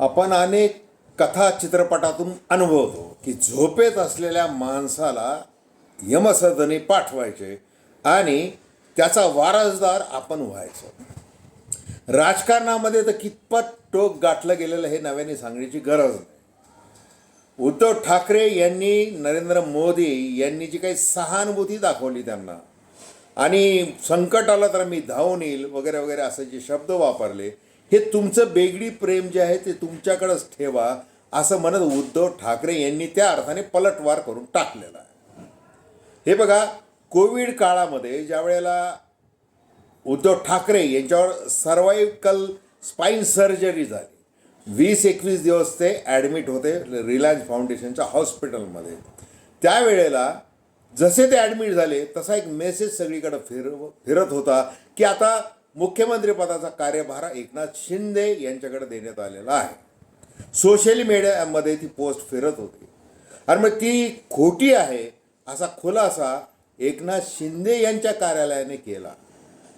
आपण अनेक कथा चित्रपटातून अनुभवतो की झोपेत असलेल्या माणसाला यमसदनी पाठवायचे आणि त्याचा वारसदार आपण व्हायचं. राजकारणामध्ये तर कितपत टोक गाठलं गेलेलं हे नव्याने सांगण्याची गरज नाही. उद्धव ठाकरे यांनी नरेंद्र मोदी यांनी जी काही सहानुभूती दाखवली त्यांना आणि संकट आलं तर मी धावून येईल वगैरे वगैरे असे जे शब्द वापरले हे तुमचं बेगडी प्रेम जे आहे ते तुमच्याकडंच ठेवा असं म्हणत उद्धव ठाकरे यांनी त्या अर्थाने पलटवार करून टाकलेला आहे. हे बघा कोविड काळामध्ये ज्या वेळेला उद्धव ठाकरे यांच्यावर सर्वायकल स्पाईन सर्जरी झाली वीस एकवीस दिवस ते ॲडमिट होते रिलायन्स फाउंडेशनच्या हॉस्पिटलमध्ये. त्यावेळेला जसे ते ॲडमिट झाले तसा एक मेसेज सगळीकडे फिर फिरत होता की आता मुख्यमंत्रीपदाचा कार्यभार एकनाथ शिंदे यांच्याकडे देण्यात आलेला आहे. सोशल मीडियामध्ये ती पोस्ट फिरत होती. आणि मग ती खोटी आहे असा खुलासा एकनाथ शिंदे यांच्या कार्यालयाने केला.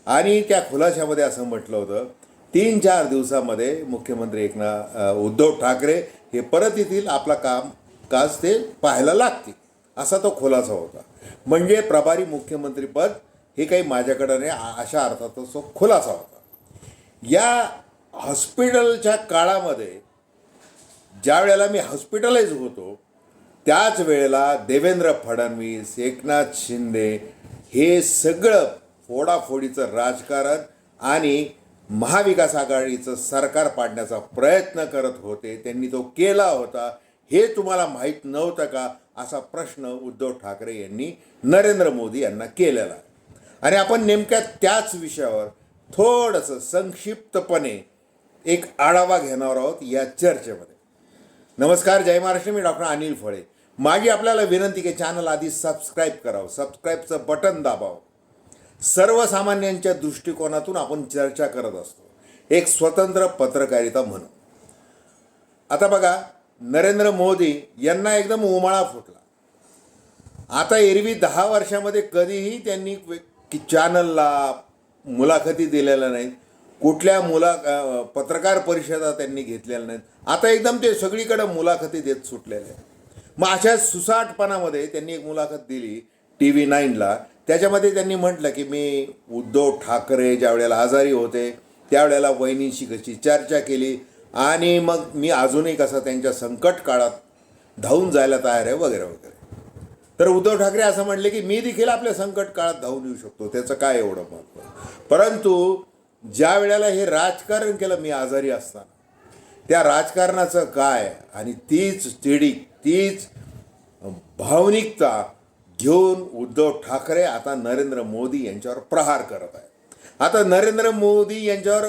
आणि त्या खुलाशामध्ये असं म्हटलं होतं तीन चार दिवसामध्ये मुख्यमंत्री एकनाथ उद्धव ठाकरे हे परत येतील आपला काम काज ते पाहायला लागतील असा तो खुलासा होता. म्हणजे प्रभारी मुख्यमंत्रीपद हे काही माझ्याकडं नाही अशा अर्थाचा तो खुलासा होता. या हॉस्पिटलच्या काळामध्ये ज्या वेळेला मी हॉस्पिटलाइज होतो त्याच वेळेला देवेंद्र फडणवीस एकनाथ शिंदे हे सगळं फोडाफोडीचं राजकारण आणि महाविकास आघाडीचं सरकार पाडण्याचा प्रयत्न करत होते त्यांनी तो केला होता. हे तुम्हाला माहीत नव्हतं का? असा प्रश्न उद्धव ठाकरे यांनी नरेंद्र मोदी यांना केलेला. आणि आपण नेमक्या त्याच विषयावर थोडंसं संक्षिप्तपणे एक आढावा घेणार आहोत या चर्चेमध्ये. नमस्कार जय महाराष्ट्र मी डॉक्टर अनिल फळे. माझी आपल्याला विनंती की चॅनल आधी सबस्क्राईब करावं. सबस्क्राईबचं बटन दाबावं. सर्वसामान्यांच्या दृष्टिकोनातून आपण चर्चा करत असतो. एक स्वतंत्र पत्रकारिता म्हणून. आता बघा नरेंद्र मोदी यांना एकदम उमाळा फुटला. आता एरवी दहा वर्षामध्ये कधीही त्यांनी की चॅनलला मुलाखती दिलेल्या नाहीत. कुठल्या मुला पत्रकार परिषदा त्यांनी घेतलेल्या नाहीत. आता एकदम ते सगळीकडं मुलाखती देत सुटलेले आहेत. मग अशा सुसाटपणामध्ये त्यांनी एक मुलाखत दिली टी व्ही नाईनला. त्याच्यामध्ये त्यांनी म्हटलं की मी उद्धव ठाकरे ज्या वेळेला आजारी होते त्यावेळेला वहिनीशी कशी चर्चा केली आणि मग मी अजूनही कसं त्यांच्या संकट काळात धावून जायला तयार आहे वगैरे वगैरे. तर उद्धव ठाकरे असं म्हणले की मी देखील आपल्या संकट काळात धावून येऊ शकतो. त्याचं काय एवढं महत्त्व परंतु ज्या वेळेला हे राजकारण केलं मी आजारी असताना त्या राजकारणाचं काय आणि तीच तिडीक तीच भावनिकता घेऊन उद्धव ठाकरे आता नरेंद्र मोदी यांच्यावर प्रहार करत आहेत. आता नरेंद्र मोदी यांच्यावर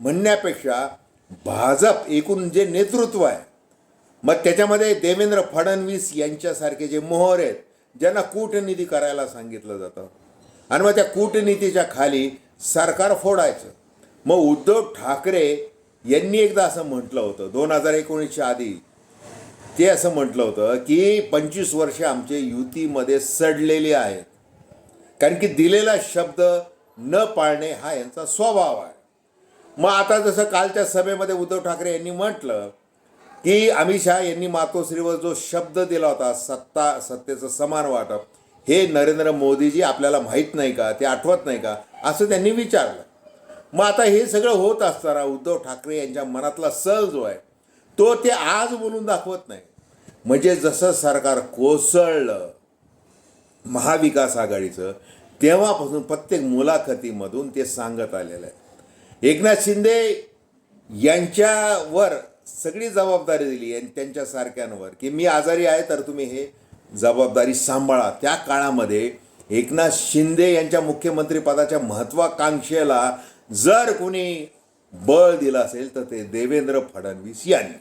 म्हणण्यापेक्षा भाजप एकूण जे नेतृत्व आहे मग त्याच्यामध्ये देवेंद्र फडणवीस यांच्यासारखे जे मोहर आहेत ज्यांना कूटनीती करायला सांगितलं जातं. आणि मग त्या कूटनीतीच्या खाली सरकार फोडायचं. मग उद्धव ठाकरे यांनी एकदा असं म्हटलं होतं दोन हजार एकोणीसच्या आधी. ते असं म्हटलं होतं की पंचवीस वर्षे आमचे युतीमध्ये सडलेली आहेत. कारण की दिलेला शब्द न पाळणे हा यांचा स्वभाव आहे. मग आता जसं कालच्या सभेमध्ये उद्धव ठाकरे यांनी म्हटलं की अमित शहा यांनी मातोश्रीवर जो शब्द दिला होता सत्ता सत्तेचं समान वाटप हे नरेंद्र मोदीजी आपल्याला माहीत नाही का ते आठवत नाही का असं त्यांनी विचारलं. मग आता हे सगळं होत असताना उद्धव ठाकरे यांच्या मनातला सल जो आहे तो ते आज बोलून दाखवत नाही. म्हणजे जसं सरकार कोसळलं महाविकास आघाडीचं तेव्हापासून प्रत्येक मुलाखतीमधून ते सांगत आलेलं आहे. एकनाथ शिंदे यांच्यावर सगळी जबाबदारी दिली आणि त्यांच्या सारख्यांवर की मी आजारी आहे तर तुम्ही हे जबाबदारी सांभाळा. त्या काळामध्ये एकनाथ शिंदे यांच्या मुख्यमंत्रीपदाच्या महत्वाकांक्षेला जर कोणी बळ दिलं असेल तर ते देवेंद्र फडणवीस यांनी.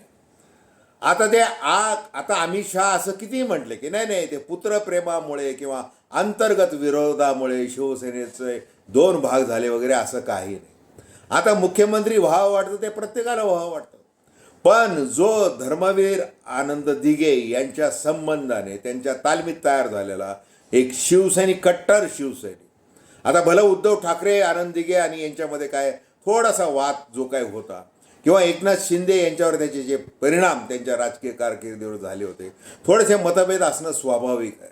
आता ते आ आता अमित शहा असं किती म्हटले की नाही नाही ते पुत्रप्रेमामुळे किंवा अंतर्गत विरोधामुळे शिवसेनेचे दोन भाग झाले वगैरे असं काही नाही. आता मुख्यमंत्री व्हावं वाटतं ते प्रत्येकाला व्हावं वाटतं. पण जो धर्मवीर आनंद दिघे यांच्या संबंधाने त्यांच्या तालमीत तयार झालेला एक शिवसैनिक कट्टर शिवसैनिक. आता भलं उद्धव ठाकरे आनंद दिघे आणि यांच्यामध्ये काय थोडासा वाद जो काय होता किंवा एकनाथ शिंदे यांच्यावर त्याचे जे परिणाम त्यांच्या राजकीय कारकिर्दीवर झाले होते थोडेसे मतभेद असणं स्वाभाविक आहे.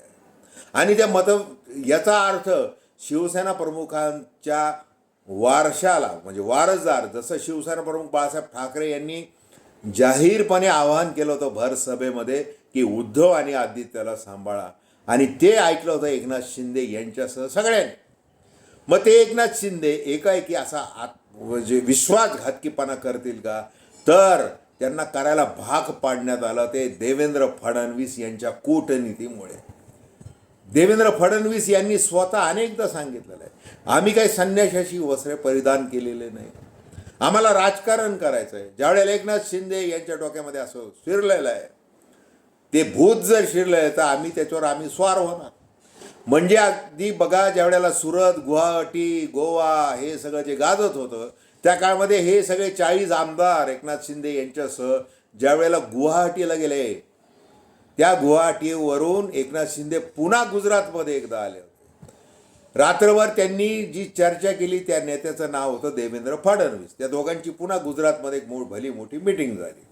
आणि त्या मत याचा अर्थ शिवसेना प्रमुखांच्या वारशाला म्हणजे वारसदार जसं शिवसेना प्रमुख बाळासाहेब ठाकरे यांनी जाहीरपणे आवाहन केलं होतं भर सभेमध्ये की उद्धव आणि आदित्यला सांभाळा. आणि ते ऐकलं होतं एकनाथ शिंदे यांच्यासह सगळ्यांनी. मग ते एकनाथ शिंदे एकाएकी असा आत म्हणजे विश्वासघातकीपणा करतील का? तर त्यांना करायला भाग पाडण्यात आलं ते देवेंद्र फडणवीस यांच्या कूटनीतीमुळे. देवेंद्र फडणवीस यांनी स्वतः अनेकदा सांगितलेलं आहे. आम्ही काही संन्याशाची वस्त्रे परिधान केलेले नाही. आम्हाला राजकारण करायचं आहे ज्यावेळेला एकनाथ शिंदे यांच्या डोक्यामध्ये असं शिरलेलं आहे ते भूत जर शिरलं तर आम्ही त्याच्यावर आम्ही स्वार होणार. म्हणजे अगदी बघा ज्यावेळेला सुरत गुवाहाटी गोवा हे सगळं जे गाजत होतं त्या काळामध्ये हे सगळे चाळीस आमदार एकनाथ शिंदे यांच्यासह ज्यावेळेला गुवाहाटीला गेले त्या गुवाहाटीवरून एकनाथ शिंदे पुन्हा गुजरातमध्ये एकदा आले होते. रात्रभर त्यांनी जी चर्चा केली त्या नेत्याचं नाव होतं देवेंद्र फडणवीस. त्या दोघांची पुन्हा गुजरातमध्ये एक भली मोठी मिटिंग झाली.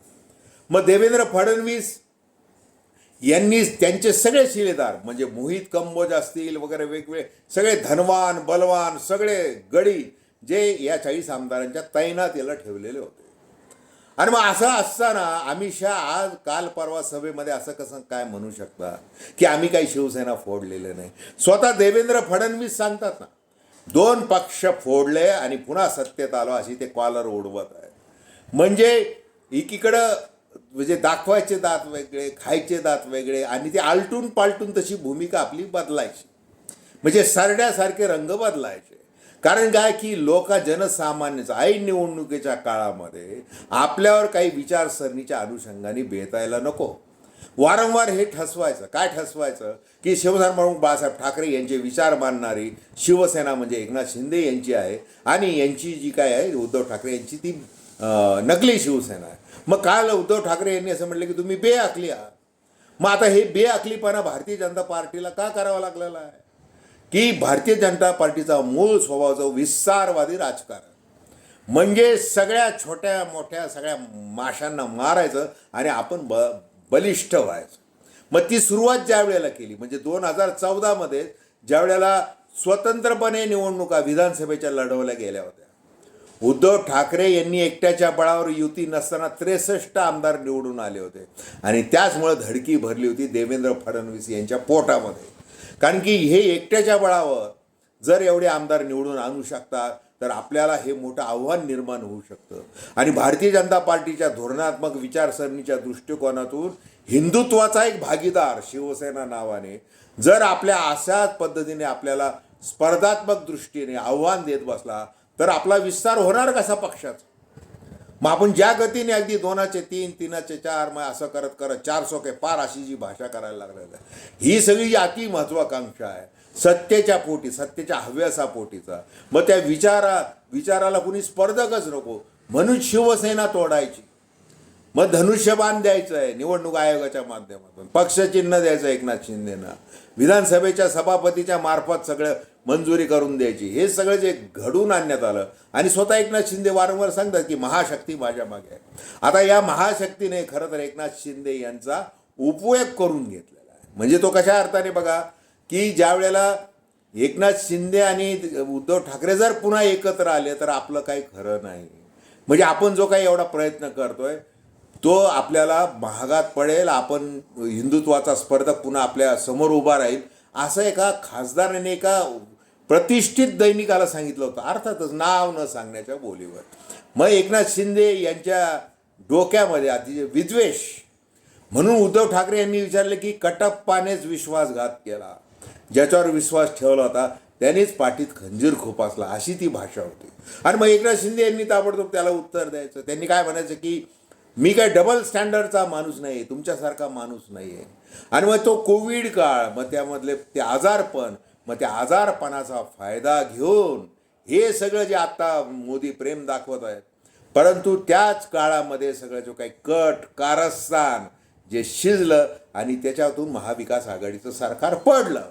मग देवेंद्र फडणवीस यांनी त्यांचे सगळे शिलेदार म्हणजे मोहित कंबोज असतील वगैरे वेगवेगळे सगळे धनवान बलवान सगळे गडी जे या चाळीस आमदारांच्या तैनातीला ठेवलेले होते. आणि मग असं असताना अमित शहा आज काल परवा सभेमध्ये असं कसं काय म्हणू शकता की आम्ही काही शिवसेना फोडलेले नाही. स्वतः देवेंद्र फडणवीस सांगतात ना दोन पक्ष फोडले आणि पुन्हा सत्तेत आलो अशी ते कॉलर उडवत आहे म्हणजे एकीकडं म्हणजे दाखवायचे दात वेगळे खायचे दात वेगळे आणि ते आलटून पालटून तशी भूमिका आपली बदलायची. म्हणजे सरड्यासारखे रंग बदलायचे. कारण काय की लोक जनसामान्याचा ऐन निवडणुकीच्या काळामध्ये. आपल्यावर काही विचारसरणीच्या अनुषंगाने बेतायला नको. वारंवार हे ठसवायचं. काय ठसवायचं? की शिवसेना प्रमुख बाळासाहेब ठाकरे यांचे विचार मानणारी शिवसेना म्हणजे एकनाथ शिंदे यांची आहे आणि यांची जी काय आहे उद्धव ठाकरे यांची ती नकली शिवसेना आहे. मग काल उद्धव ठाकरे यांनी असं म्हटलं की तुम्ही बेअकली आहात. मग आता हे बेअकलीपणा भारतीय जनता पार्टीला का करावा लागलेला आहे? की भारतीय जनता पार्टीचा मूळ स्वभाव जो विस्तारवादी राजकारण. म्हणजे सगळ्या छोट्या मोठ्या सगळ्या माशांना मारायचं आणि आपण ब बलिष्ठ व्हायचं. मग ती सुरुवात ज्या वेळेला केली म्हणजे दोन हजार चौदामध्ये ज्या वेळेला स्वतंत्रपणे निवडणुका विधानसभेच्या लढवल्या गेल्या होत्या. उद्धव ठाकरे यांनी एकट्याच्या बळावर युती नसताना त्रेसष्ट आमदार निवडून आले होते. आणि त्याचमुळे धडकी भरली होती देवेंद्र फडणवीस यांच्या पोटामध्ये. कारण की हे एकट्याच्या बळावर जर एवढे आमदार निवडून आणू शकतात तर आपल्याला हे मोठं आव्हान निर्माण होऊ शकतं. आणि भारतीय जनता पार्टीच्या धोरणात्मक विचारसरणीच्या दृष्टिकोनातून हिंदुत्वाचा एक भागीदार शिवसेना नावाने जर आपल्या अशाच पद्धतीने आपल्याला स्पर्धात्मक दृष्टीने आव्हान देत बसला तर आपला विस्तार होणार कसा पक्षाचा? मग आपण ज्या गतीने अगदी दोनाचे तीन तीनाचे चार मग असं करत करत चार सोके पार अशी जी भाषा करायला लागलेली आहे. ही सगळी जी अति महत्वाकांक्षा आहे सत्तेच्या पोटी सत्तेच्या हव्यासा पोटीचा. मग त्या विचारा विचाराला कुणी स्पर्धकच नको. म्हणून शिवसेना तोडायची. मग धनुष्यबाण द्यायचं आहे निवडणूक आयोगाच्या माध्यमातून. पक्षचिन्ह द्यायचं एकनाथ शिंदेना. विधानसभेच्या सभापतीच्या मार्फत सगळं मंजुरी करून द्यायची. हे सगळं जे घडून आणण्यात आलं आणि स्वतः एकनाथ शिंदे वारंवार सांगतात की महाशक्ती माझ्या मागे आहे. आता या महाशक्तीने खरं तर एकनाथ शिंदे यांचा उपयोग करून घेतलेला आहे. म्हणजे तो कशा अर्थाने बघा की ज्या वेळेला एकनाथ शिंदे आणि उद्धव ठाकरे जर पुन्हा एकत्र आले तर आपलं काही खरं नाही. म्हणजे आपण जो काही एवढा प्रयत्न करतोय तो आपल्याला महागात पडेल आपण हिंदुत्वाचा स्पर्धक पुन्हा आपल्यासमोर उभा राहील असं एका खासदाराने एका प्रतिष्ठित दैनिकाला सांगितलं होतं. अर्थातच नाव न सांगण्याच्या बोलीवर. मग एकनाथ शिंदे यांच्या डोक्यामध्ये अतिशय विद्वेष. म्हणून उद्धव ठाकरे यांनी विचारले की कटप्पानेच विश्वासघात केला. ज्याच्यावर विश्वास ठेवला होता त्यानेच पाठीत खंजीर खोपासला अशी ती भाषा होती. आणि मग एकनाथ शिंदे यांनी ताबडतोब त्याला उत्तर द्यायचं. त्यांनी काय म्हणायचं की मी काय डबल स्टँडर्डचा माणूस नाही आहे तुमच्यासारखा माणूस नाही आहे आणि मग तो कोविड काळ मग त्यामधले ते आजारपण मग त्या आजारपणाचा फायदा घेऊन हे सगळं जे आत्ता मोदी प्रेम दाखवत आहेत परंतु त्याच काळामध्ये सगळं जो काही कट कारस्थान जे शिजलं आणि त्याच्यातून महाविकास आघाडीचं सरकार पडलं.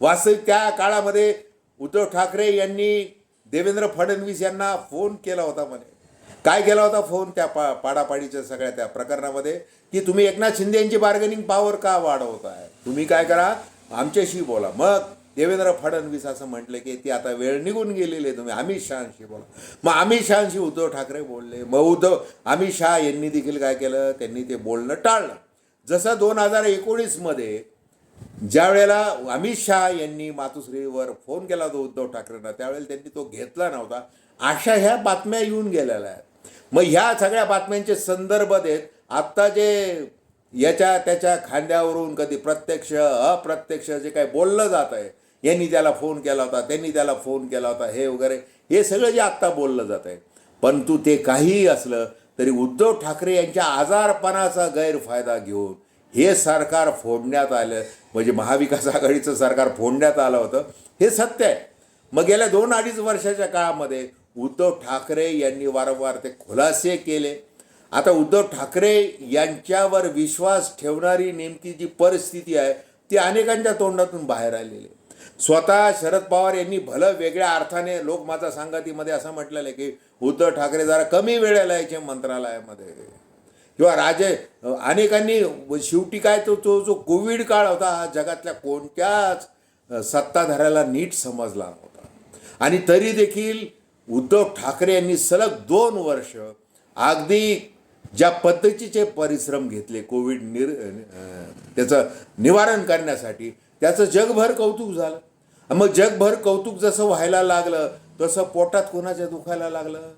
वास्तविक त्या काळामध्ये उद्धव ठाकरे यांनी देवेंद्र फडणवीस यांना फोन केला होता म्हणे. काय केला होता फोन? त्या पा पाडापाडीच्या सगळ्या त्या प्रकरणामध्ये की तुम्ही एकनाथ शिंदे यांची बार्गेनिंग पॉवर का वाढवताय? तुम्ही काय करा? आमच्याशी बोला. मग देवेंद्र फडणवीस असं म्हटलं की ती आता वेळ निघून गेलेली आहे. तुम्ही अमित शहाशी बोला. मग अमित शहाशी उद्धव ठाकरे बोलले. मग उद्धव अमित शहा यांनी देखील काय केलं? त्यांनी ते बोलणं टाळलं. जसं दोन हजार एकोणीसमध्ये ज्या वेळेला अमित शहा यांनी मातुश्रीवर फोन केला होता उद्धव ठाकरेंना त्यावेळेला त्यांनी तो घेतला नव्हता. अशा ह्या बातम्या येऊन गेलेल्या आहेत. मग ह्या सगळ्या बातम्यांचे संदर्भ देत आत्ता जे याच्या त्याच्या खांद्यावरून कधी प्रत्यक्ष अप्रत्यक्ष जे काही बोललं जात आहे यांनी त्याला फोन केला होता त्यांनी त्याला फोन केला होता हे वगैरे. हे सगळं जे आत्ता बोललं जात आहे. परंतु ते काहीही असलं तरी उद्धव ठाकरे यांच्या आजारपणाचा गैरफायदा घेऊन हे सरकार फोडण्यात आलं. म्हणजे महाविकास आघाडीचं सरकार फोडण्यात आलं होतं. हे सत्य आहे. मग गेल्या दोन अडीच वर्षाच्या काळामध्ये उद्धव ठाकरे यांनी वारंवार ते खुलासे केले. आता उद्धव ठाकरे यांच्यावर विश्वास ठेवणारी नेमकी जी परिस्थिती आहे ती अनेकांच्या तोंडातून बाहेर आलेली आहे. स्वतः शरद पवार यांनी भलं वेगळ्या अर्थाने लोक माझा सांगतीमध्ये असं म्हटलेलं आहे की उद्धव ठाकरे जरा कमी वेळेला यायचे मंत्रालयामध्ये. किंवा राजे अनेकांनी शेवटी काय तो तो जो कोविड काळ होता हा जगातल्या कोणत्याच सत्ताधाऱ्याला नीट समजला नव्हता. आणि तरी देखील उद्धव ठाकरे यांनी सलग दोन वर्ष अगदी ज्या पद्धतीचे परिश्रम घेतले कोविड निर त्याचं निवारण करण्यासाठी त्याचं जगभर कौतुक झालं. मग जगभर कौतुक जसं व्हायला लागलं तसं पोटात कोणाच्या दुखायला लागलं?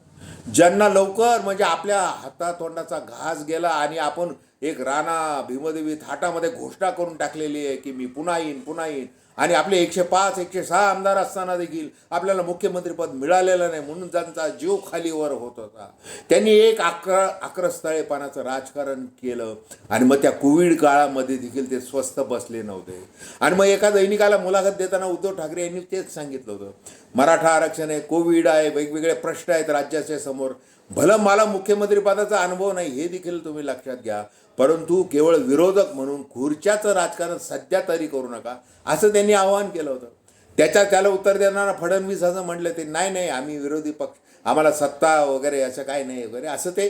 ज्यांना लवकर म्हणजे आपल्या हातातोंडाचा घास गेला आणि आपण एक राणा भीमदेवी थाटामध्ये घोषणा करून टाकलेली आहे की मी पुन्हा येईन पुन्हा येईन. आणि आपले एकशे पाच एकशे सहा आमदार असताना देखील आपल्याला मुख्यमंत्रीपद मिळालेलं नाही म्हणून त्यांचा जीव खालीवर होत होता. त्यांनी एक आक्र आक्रस्थळेपणाचं राजकारण केलं आणि मग त्या कोविड काळामध्ये देखील ते स्वस्थ बसले नव्हते. आणि मग एका दैनिकाला मुलाखत देताना उद्धव ठाकरे यांनी तेच सांगितलं होतं. मराठा आरक्षण आहे कोविड आहे वेगवेगळे प्रश्न आहेत राज्याच्या समोर. भलं मला मुख्यमंत्रीपदाचा अनुभव नाही हे देखील तुम्ही लक्षात घ्या. परंतु केवळ विरोधक म्हणून खुर्च्याचं राजकारण सध्या तरी करू नका असं त्यांनी आवाहन केलं होतं. त्याच्या त्याला उत्तर देणारा फडणवीस असं म्हटलं ते नाही नाही आम्ही विरोधी पक्ष आम्हाला सत्ता वगैरे असं काय नाही वगैरे असं ते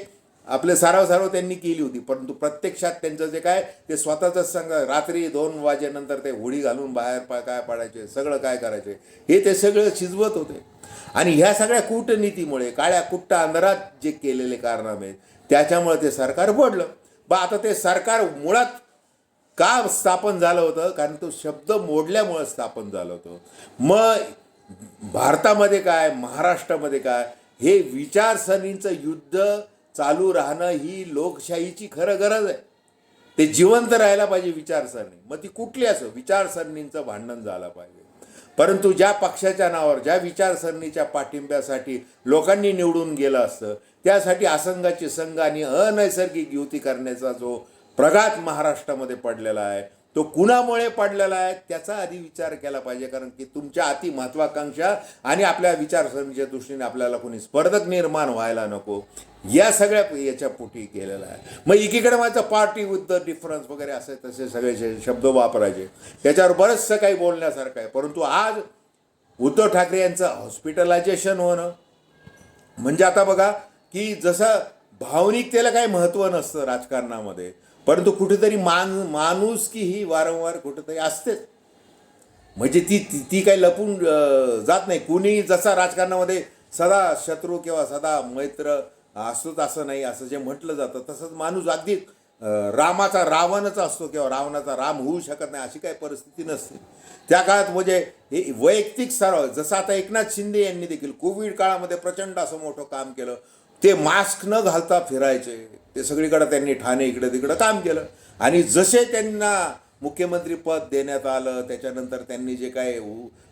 आपले साराव साराव त्यांनी केली होती. परंतु प्रत्यक्षात त्यांचं जे काय ते स्वतःच संघ रात्री दोन वाजेनंतर ते होडी घालून बाहेर पा काय पाडायचे सगळं काय करायचे हे ते सगळं शिजवत होते. आणि ह्या सगळ्या कूटनीतीमुळे काळ्या कुट्ट अंधारात जे केलेले कारनामे त्याच्यामुळे ते सरकार पडलं बा आता ते सरकार मुळात का स्थापन झालं होतं? कारण तो शब्द मोडल्यामुळं स्थापन झालं होतं. मग भारतामध्ये काय महाराष्ट्रामध्ये काय हे विचारसरणीचं युद्ध चालू राहणं ही लोकशाहीची खरं गरज आहे. ते जिवंत राहायला पाहिजे विचारसरणी. मग ती कुठली असो? विचारसरणींचं भांडण झालं पाहिजे. परंतु ज्या पक्षाच्या नावावर ज्या विचारसरणीच्या पाठिंब्यासाठी लोकांनी निवडून गेलं असतं त्यासाठी असंघाची संघ आणि अनैसर्गिक युती करण्याचा जो प्रघात महाराष्ट्रामध्ये पडलेला आहे तो कुणामुळे पडलेला आहे त्याचा आधी विचार केला पाहिजे कारण की तुमच्या अति महत्वाकांक्षा आणि आपल्या विचारसरणीच्या दृष्टीने आपल्याला कोणी स्पर्धक निर्माण व्हायला नको. या सगळ्या याच्या पोटी केलेला आहे. मग एकीकडे माझं पार्टी विथ द डिफरन्स वगैरे असे तसे सगळे शब्द वापरायचे त्याच्यावर बरंचसं काही बोलण्यासारखं आहे. परंतु आज उद्धव ठाकरे यांचं हॉस्पिटलायझेशन होणं म्हणजे आता बघा की जसं भावनिकतेला काही महत्त्व नसतं राजकारणामध्ये परंतु कुठेतरी मान माणुसकी ही वारंवार कुठेतरी असतेच. म्हणजे ती ती ती काही लपून जात नाही. कुणी जसा राजकारणामध्ये सदा शत्रू किंवा सदा मैत्र असतोच असं नाही. असं जे म्हटलं जातं तसंच माणूस अगदी रामाचा रावणच असतो किंवा रावणाचा राम होऊ शकत नाही अशी काही परिस्थिती नसते. त्या काळात म्हणजे हे वैयक्तिक सराव जसं आता एकनाथ शिंदे यांनी देखील कोविड काळामध्ये प्रचंड असं मोठं काम केलं. ते मास्क न घालता फिरायचे. ते सगळीकडे त्यांनी ठाणे इकडे तिकडं काम केलं. आणि जसे त्यांना मुख्यमंत्रीपद देण्यात आलं त्याच्यानंतर त्यांनी जे काय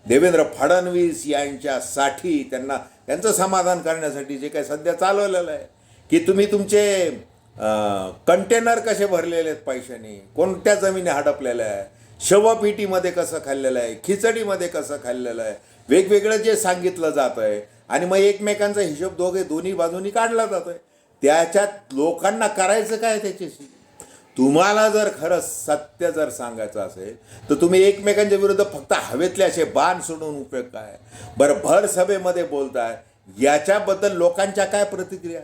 देवेंद्र फडणवीस यांच्यासाठी त्यांना त्यांचं समाधान करण्यासाठी जे काय सध्या चालवलेलं आहे की तुम्ही तुमचे कंटेनर कसे भरलेले आहेत पैशाने? कोणत्या जमिनी हडपलेल्या आहे शवपेटीमध्ये कसं खाल्लेलं आहे? खिचडीमध्ये कसं खाल्लेलं आहे? वेगवेगळं जे सांगितलं जात आहे आणि मग एकमेकांचा हिशोब दोघे दोन्ही बाजूनी काढला जातोय. त्याच्यात लोकांना करायचं काय त्याच्याशी? तुम्हाला जर खरं सत्य जर सांगायचं असेल तर तुम्ही एकमेकांच्या विरुद्ध फक्त हवेतले असे बाण सोडून उपयोग काय? बरं भर सभेमध्ये बोलताय याच्याबद्दल लोकांच्या काय प्रतिक्रिया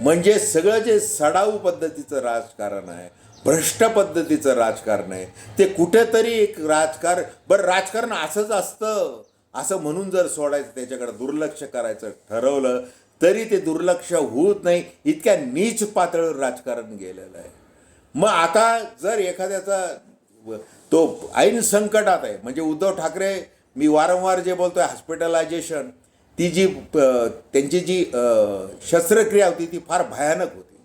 म्हणजे सगळं जे सडाऊ पद्धतीचं राजकारण आहे भ्रष्ट पद्धतीचं राजकारण आहे ते कुठेतरी एक राजकारण बरं राजकारण असंच असतं. असं म्हणून जर सोडायचं त्याच्याकडे दुर्लक्ष करायचं ठरवलं तरी ते दुर्लक्ष होत नाही. इतक्या नीच पातळीवर राजकारण गेलेलं आहे. मग आता जर एखाद्याचा तो ऐन संकटात आहे म्हणजे उद्धव ठाकरे मी वारंवार जे बोलतोय हॉस्पिटलायझेशन ती जी त्यांची जी शस्त्रक्रिया होती ती फार भयानक होती.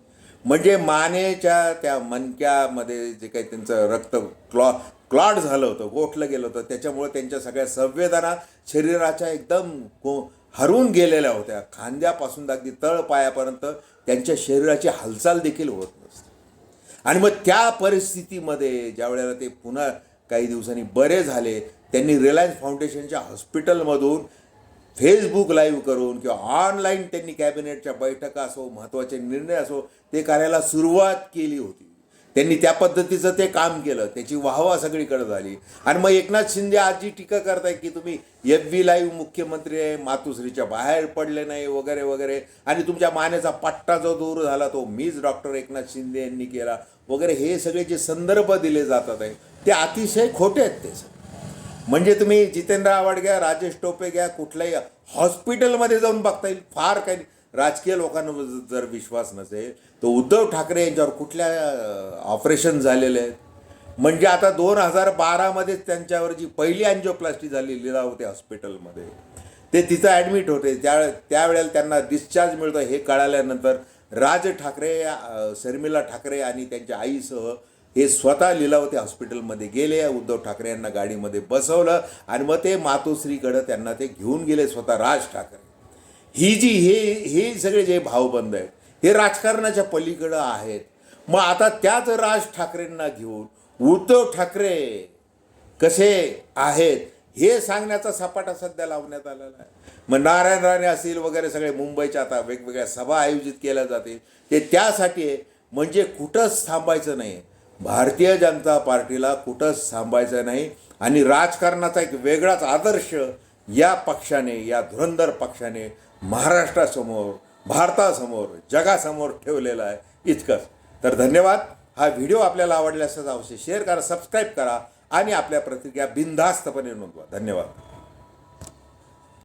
म्हणजे मानेच्या त्या मनक्यामध्ये जे काही त्यांचं रक्त क्लॉ क्लॉट झालं होतं गोठलं गेलं होतं. त्याच्यामुळे त्यांच्या सगळ्या संवेदना शरीराच्या एकदम को हरवून गेलेल्या होत्या. खांद्यापासून अगदी तळ पायापर्यंत त्यांच्या शरीराची हालचाल देखील होत नसते. आणि मग त्या परिस्थितीमध्ये ज्या वेळेला ते पुन्हा काही दिवसांनी बरे झाले त्यांनी रिलायन्स फाउंडेशनच्या हॉस्पिटलमधून फेसबुक लाईव्ह करून किंवा ऑनलाईन त्यांनी कॅबिनेटच्या बैठका असो महत्त्वाचे निर्णय असो ते करायला सुरुवात केली होती. त्यांनी त्या पद्धतीचं ते काम केलं. त्याची वाहवा सगळीकडे झाली. आणि मग एकनाथ शिंदे आज जी टीका करताय की तुम्ही एफ व्ही लाईव्ह मुख्यमंत्री आहे मातुश्रीच्या बाहेर पडले नाही वगैरे वगैरे. आणि तुमच्या मानेचा पट्टा जो दूर झाला तो मीच डॉक्टर एकनाथ शिंदे यांनी केला. वगैरे हे सगळे जे संदर्भ दिले जातात आहे ते अतिशय खोटे आहेत ते म्हणजे तुम्ही जितेंद्र आव्हाड घ्या राजेश टोपे घ्या कुठल्याही हॉस्पिटलमध्ये जाऊन बघता येईल. फार काही राजकीय लोकांना जर विश्वास नसेल तर उद्धव ठाकरे यांच्यावर कुठल्या ऑपरेशन झालेले आहेत? म्हणजे आता दोन हजार बारामध्येच त्यांच्यावर जी पहिली अँजिओप्लास्टी झाली लीलावती हॉस्पिटलमध्ये ते तिथं ॲडमिट होते. त्या त्यावेळेला त्यांना डिस्चार्ज मिळतो. हे कळाल्यानंतर राज ठाकरे शर्मिला ठाकरे आणि त्यांच्या आईसह हे स्वतः लिलावती हॉस्पिटलमध्ये गेले. उद्धव ठाकरे यांना गाडीमध्ये बसवलं आणि मग ते मातोश्रीकडं त्यांना ते घेऊन गेले स्वतः राज ठाकरे. ही जी हे हे सगळे जे भावबंद आहेत हे राजकारणाच्या पलीकडं आहेत. मग आता त्याच राज ठाकरेंना घेऊन उद्धव ठाकरे कसे आहेत हे सांगण्याचा सपाटा सध्या लावण्यात आलेला आहे. मग नारायण राणे असतील वगैरे सगळे मुंबईच्या आता वेगवेगळ्या सभा आयोजित केल्या जातील. ते त्यासाठी आहे म्हणजे कुठंच थांबायचं नाही. भारतीय जनता पार्टीला कुठंच थांबायचं नाही. आणि राजकारणाचा एक वेगळाच आदर्श या पक्षाने या धुरंधर पक्षाने महाराष्ट्रासमोर भारतासमोर जगासमोर ठेवलेला आहे इतकंच. तर धन्यवाद. हा व्हिडिओ आपल्याला आवडला असेल अवश्य शेअर करा सबस्क्राईब करा आणि आपल्या प्रतिक्रिया बिनधास्तपणे नोंदवा. धन्यवाद.